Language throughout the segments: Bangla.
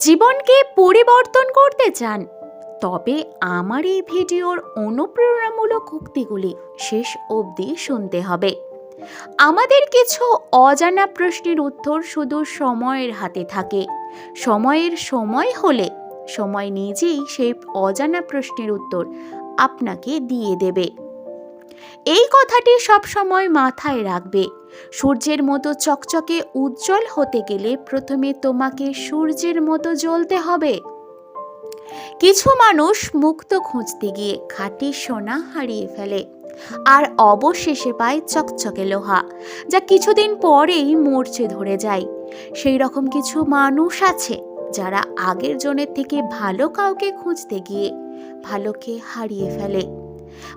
জীবনকে পরিবর্তন করতে চান, তবে আমার এই ভিডিওর অনুপ্রেরণামূলক উক্তিগুলি শেষ অবধি শুনতে হবে। আমাদের কিছু অজানা প্রশ্নের উত্তর শুধু সময়ের হাতে থাকে। সময়ের সময় হলে সময় নিজেই সেই অজানা প্রশ্নের উত্তর আপনাকে দিয়ে দেবে। এই কথাটি সবসময় মাথায় রাখবে। সূর্যের মতো চকচকে উজ্জ্বল হতে গেলে প্রথমে তোমাকে সূর্যের মতো জ্বলতে হবে। কিছু মানুষ মুক্ত খুঁজতে গিয়ে খাঁটি সোনা হারিয়ে ফেলে আর অবশেষে পায় চকচকে লোহা, যা কিছুদিন পরেই মরচে ধরে যায়। সেই রকম কিছু মানুষ আছে যারা আগের জনের থেকে ভালো কাউকে খুঁজতে গিয়ে ভালোকে হারিয়ে ফেলে।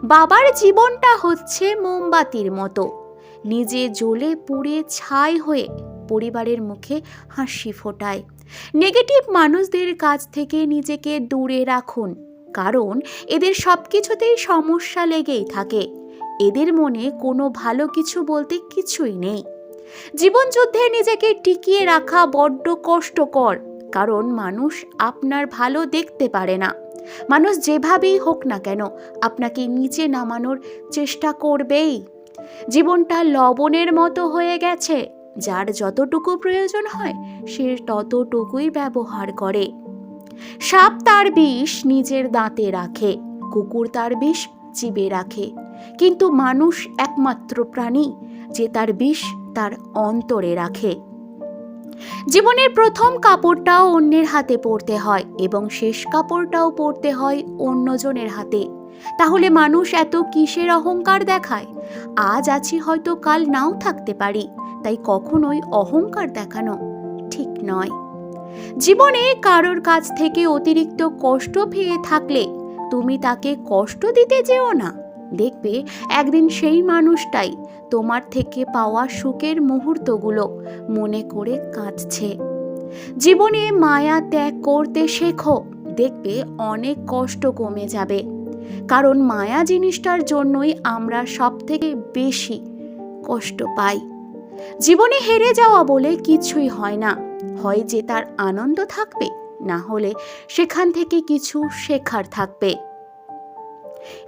বাবার জীবনটা হচ্ছে মোমবাতির মতো। নিজে জ্বলে পুড়ে ছাই হয়ে পরিবারের মুখে হাসি ফোটায়। নেগেটিভ মানুষদের কাছ থেকে নিজেকে দূরে রাখুন, কারণ এদের সব কিছুতেই সমস্যা লেগেই থাকে। এদের মনে কোনো ভালো কিছু বলতে কিছুই নেই। জীবনযুদ্ধে নিজেকে টিকিয়ে রাখা বড্ড কষ্টকর, কারণ মানুষ আপনার ভালো দেখতে পারে না। মানুষ যেভাবেই হোক না কেন, আপনাকে নিচে নামানোর চেষ্টা করবেই। জীবনটা লবণের মতো হয়ে গেছে, যার যতটুকু প্রয়োজন হয় সে ততটুকুই ব্যবহার করে। সাপ তার বিষ নিজের দাঁতে রাখে, কুকুর তার বিষ চিবে রাখে। কিন্তু মানুষ একমাত্র প্রাণী যে তার বিষ তার অন্তরে রাখে। জীবনের প্রথম কাপড়টাও অন্যের হাতে পরতে হয় এবং শেষ কাপড়টাও পরতে হয় অন্যজনের হাতে। তাহলে মানুষ এত কিসের অহংকার দেখায়? আজ আছি হয়তো কাল নাও থাকতে পারি, তাই কখনোই অহংকার দেখানো ঠিক নয়। জীবনে কারোর কাছ থেকে অতিরিক্ত কষ্ট পেয়ে থাকলে তুমি তাকে কষ্ট দিতে যেও না। দেখবে একদিন সেই মানুষটাই তোমার থেকে পাওয়া সুখের মুহূর্তগুলো মনে করে কাঁদছে। জীবনে মায়া ত্যাগ করতে শেখো, দেখবে অনেক কষ্ট কমে যাবে। কারণ মায়া জিনিসটার জন্যই আমরা সব থেকে বেশি কষ্ট পাই। জীবনে হেরে যাওয়া বলে কিছুই হয় না। হয় যে তার আনন্দ থাকবে, না হলে সেখান থেকে কিছু শেখার থাকবে।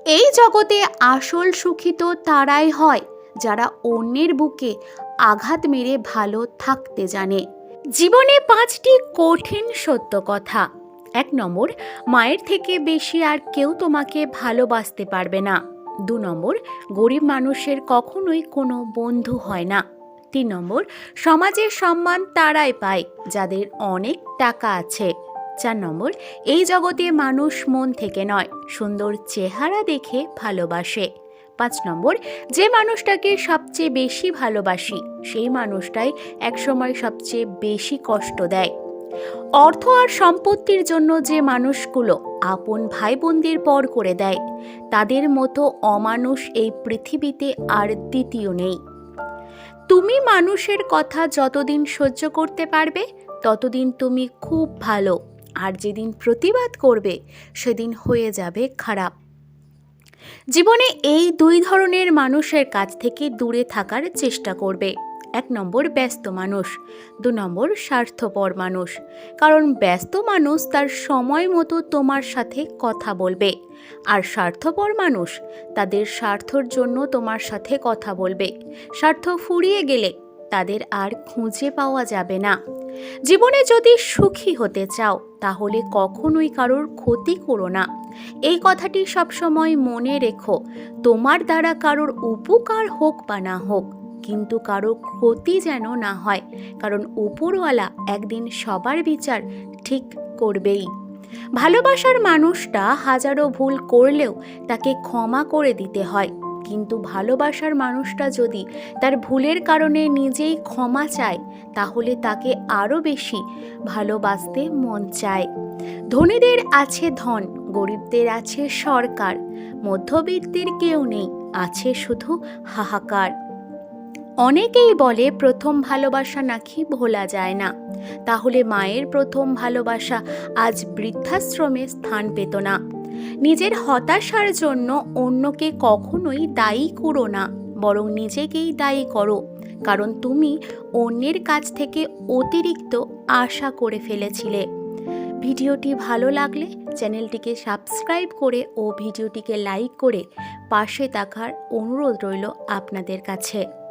এই জগতে আসল সুখী তো তারাই হয়, যারা অন্যের বুকে আঘাত মেরে ভালো থাকতে জানে। জীবনে পাঁচটি কঠিন সত্য কথা। এক নম্বর, মায়ের থেকে বেশি আর কেউ তোমাকে ভালোবাসতে পারবে না। দু নম্বর, গরিব মানুষের কখনোই কোনো বন্ধু হয় না। তিন নম্বর, সমাজের সম্মান তারাই পায়, যাদের অনেক টাকা আছে। চার নম্বর, এই জগতে মানুষ মন থেকে নয়, সুন্দর চেহারা দেখে ভালোবাসে। পাঁচ নম্বর, যে মানুষটাকে সবচেয়ে বেশি ভালোবাসি, সেই মানুষটাই একসময় সবচেয়ে বেশি কষ্ট দেয়। অর্থ আর সম্পত্তির জন্য যে মানুষগুলো আপন ভাই বোনদের পর করে দেয়, তাদের মতো অমানুষ এই পৃথিবীতে আর দ্বিতীয় নেই। তুমি মানুষের কথা যতদিন সহ্য করতে পারবে, ততদিন তুমি খুব ভালো, আর যেদিন প্রতিবাদ করবে, সেদিন হয়ে যাবে খারাপ। জীবনে এই দুই ধরনের মানুষের কাছ থেকে দূরে থাকার চেষ্টা করবে। এক নম্বর ব্যস্ত মানুষ, দু নম্বর স্বার্থপর মানুষ। কারণ ব্যস্ত মানুষ তার সময় মতো তোমার সাথে কথা বলবে। আর স্বার্থপর মানুষ তাদের স্বার্থর জন্য তোমার সাথে কথা বলবে। স্বার্থ ফুরিয়ে গেলে তাদের আর খুঁজে পাওয়া যাবে না। জীবনে যদি সুখী হতে চাও, তাহলে কখনোই কারোর ক্ষতি করো না। এই কথাটি সবসময় মনে রেখো, তোমার দ্বারা কারোর উপকার হোক বা না হোক কিন্তু কারও ক্ষতি যেন না হয়, কারণ উপরওয়ালা একদিন সবার বিচার ঠিক করবেই। ভালোবাসার মানুষটা হাজারো ভুল করলেও তাকে ক্ষমা করে দিতে হয়, কিন্তু ভালোবাসার মানুষটা যদি তার ভুলের কারণে নিজেই ক্ষমা চায়, তাহলে তাকে আরও বেশি ভালোবাসতে মন চায়। ধনীদের আছে ধন, গরিবদের আছে সরকার, মধ্যবিত্তের কেউ নেই, আছে শুধু হাহাকার। অনেকেই বলে প্রথম ভালোবাসা নাকি ভোলা যায় না। তাহলে মায়ের প্রথম ভালোবাসা আজ বৃদ্ধাশ্রমে স্থান পেত না। নিজের হতাশার জন্য অন্যকে কখনোই দায়ী করো না, বরং নিজেকেই দায়ী করো। কারণ তুমি অন্যের কাছ থেকে অতিরিক্ত আশা করে ফেলেছিলে। ভিডিওটি ভালো লাগলে চ্যানেলটিকে সাবস্ক্রাইব করে ও ভিডিওটিকে লাইক করে পাশে থাকার অনুরোধ রইল আপনাদের কাছে।